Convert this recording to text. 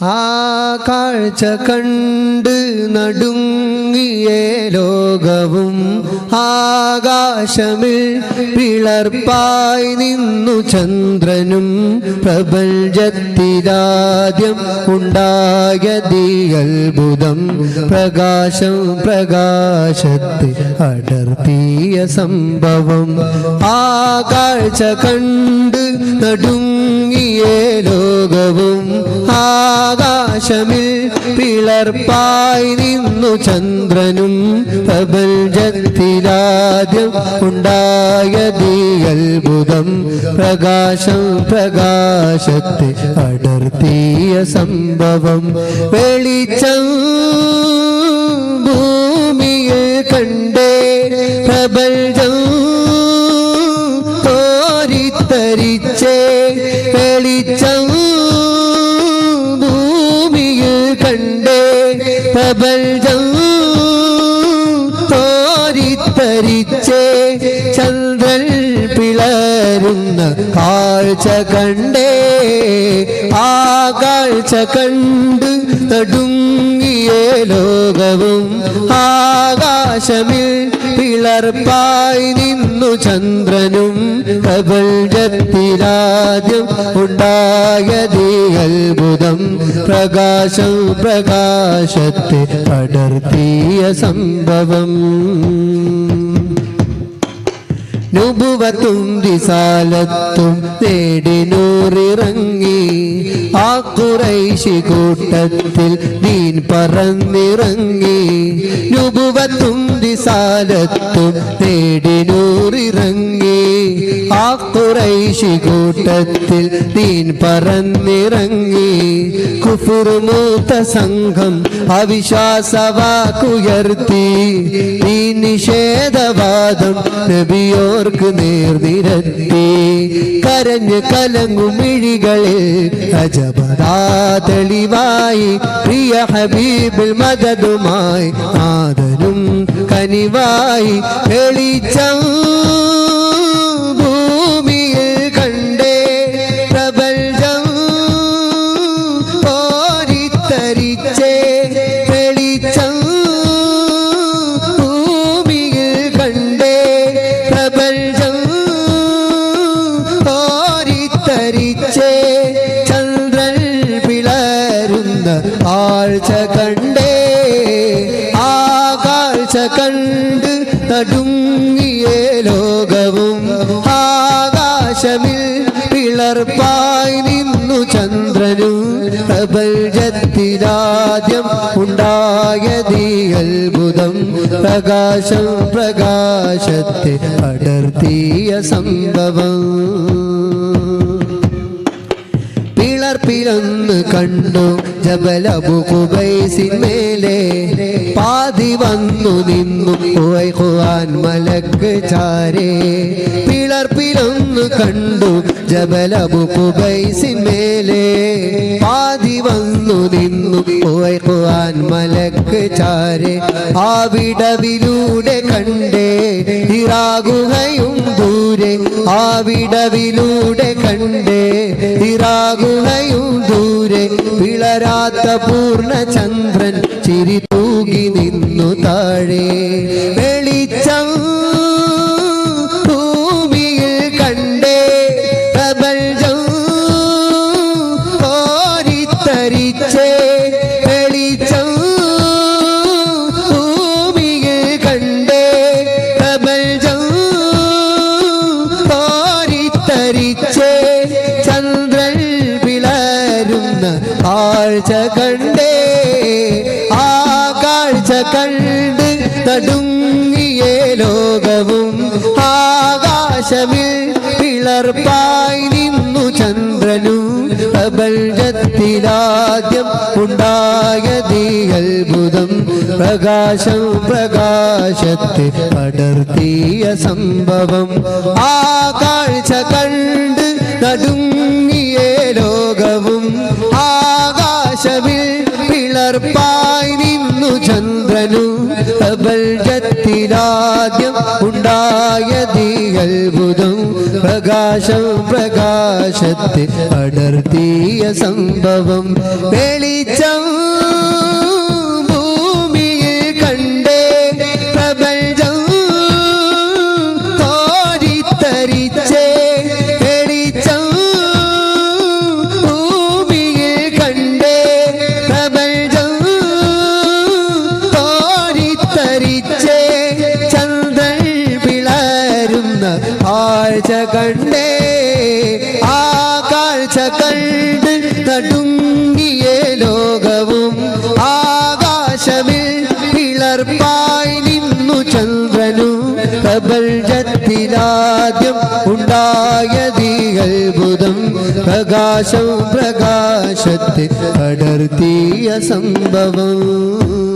ആ കാഴ്ച കണ്ട് നടുങ്ങിയ ലോകവും ആകാശമിൽ പിളർപ്പായി നിന്നു ചന്ദ്രനും പ്രപഞ്ചത്തിലാദ്യം ഉണ്ടായതി അത്ഭുതം പ്രകാശം പ്രകാശത്തിൽ അടർത്തിയ സംഭവം. ആ കാഴ്ച കണ്ട് നടുങ്ങിയ ലോകവും ആകാശമിൽ പിളർപ്പായി നിന്നു ചന്ദ്രനും പ്രപഞ്ചത്തിലാദ്യം ഉണ്ടായതീ അത്ഭുതം പ്രകാശം പ്രകാശത്തെ അടർത്തിയ സംഭവം. വെളിച്ചം ഭൂമിയെ കണ്ടേ പ്രപഞ്ചം കോരിത്തരിച്ചേ. വെളിച്ചം പ്രപഞ്ചം കോരിത്തരിച്ചേ ചന്ദ്രൻ പിളരുന്ന കാഴ്ച കണ്ടേ. ആ കാഴ്ച കണ്ട് നടുങ്ങിയ ലോകവും ആകാശമിൽ പിളർപ്പായി നിന്നു ചന്ദ്രനും പ്രപഞ്ചത്തിലാദ്യം ഉണ്ടായതീ അത്ഭുതം. പ്രകാശം പ്രകാശത്തെ പടർത്തിയ സംഭവം. നുപുവത്തും ദിസാലത്തും നേടി നൂറിറങ്ങി. ആ കുറൈശി കൂട്ടത്തിൽ നീൻ പറന്നിറങ്ങി. നുപുവത്തും ദിസാലത്തും തേടി നൂറിറങ്ങി. ആ കുറൈശി കൂട്ടത്തിൽ നീൻ പറന്നിറങ്ങി. കുഫുറുമൂത്ത സംഘം അവിശ്വാസവാക്കുയർത്തി ഈ നിഷേധവാദം നബിയോർക്ക് നേർനിരത്തി കരഞ്ഞ് കലങ്ങുമിഴികളിൽ അജബദാ തെളിവായി. പ്രിയ ഹബീബിൽ മദതുമായി ആദനും കനിവായി. വെളിച്ചം കണ്ടേ ആകാശ കണ്ട് നടുങ്ങിയ ലോകവും. ആകാശമിൽ പിളർപ്പായി നിന്നു ചന്ദ്രനും പ്രപഞ്ചത്തിലാദ്യം ഉണ്ടായതീ അത്ഭുതം. പ്രകാശം പ്രകാശത്തെ അടർത്തിയ സംഭവം. പിളർപ്പിലൊന്ന് കണ്ടു ജബലബു കുബൈസിന്മേലെ പാതി വന്നു നിന്നു ഖുആൻ മലക്ക് ചാരേ. പിളർപ്പിലൊന്ന് കണ്ടു ജബലബുബൈസിന്മേലെ പാതി വന്നു നിന്നു ഖുആൻ മലക്ക് ചാരെ. ആ വിടവിലൂടെ കണ്ടേ. ഇറാകുകയും ദൂരെ. ആ വിടവിലൂടെ കണ്ടേ. ഇറാകുകയും ദൂരെ. പിളരാത്ത പൂർണചന്ദ്രൻ ചിരി തൂകി നിന്നു താഴെ. നടുങ്ങിയ ലോകവും ആകാശമിൽ പിളർപ്പായി നിന്നു ചന്ദ്രനും. പ്രപഞ്ചത്തിലാദ്യം ഉണ്ടായതീ അത്ഭുതം പ്രകാശം പ്രകാശത്തെ പടർത്തിയ സംഭവം. ആ കാഴ്ച കണ്ട് നടുങ്ങിയ ലോകവും ആകാശമിൽ പിളർപ്പായി നിന്നു ചന്ദ്രനും. പ്രപഞ്ചത്തിലാദ്യം ഉണ്ടായതീ അത്ഭുതം പ്രകാശം പ്രകാശത്തിൽ അടർത്തിയ സംഭവം. വെളിച്ചം ആഴ്ച കണ്ടേ ആ കാഴ്ച കണ്ട് നടുങ്ങിയ ലോകവും. ആകാശമിൽ പിളർപ്പായി നിന്നു ചന്ദ്രനും പ്രപഞ്ചത്തിലാദ്യം ഉണ്ടായതീ അത്ഭുതം. പ്രകാശം പ്രകാശത്തിൽ പടർത്തിയ സംഭവം.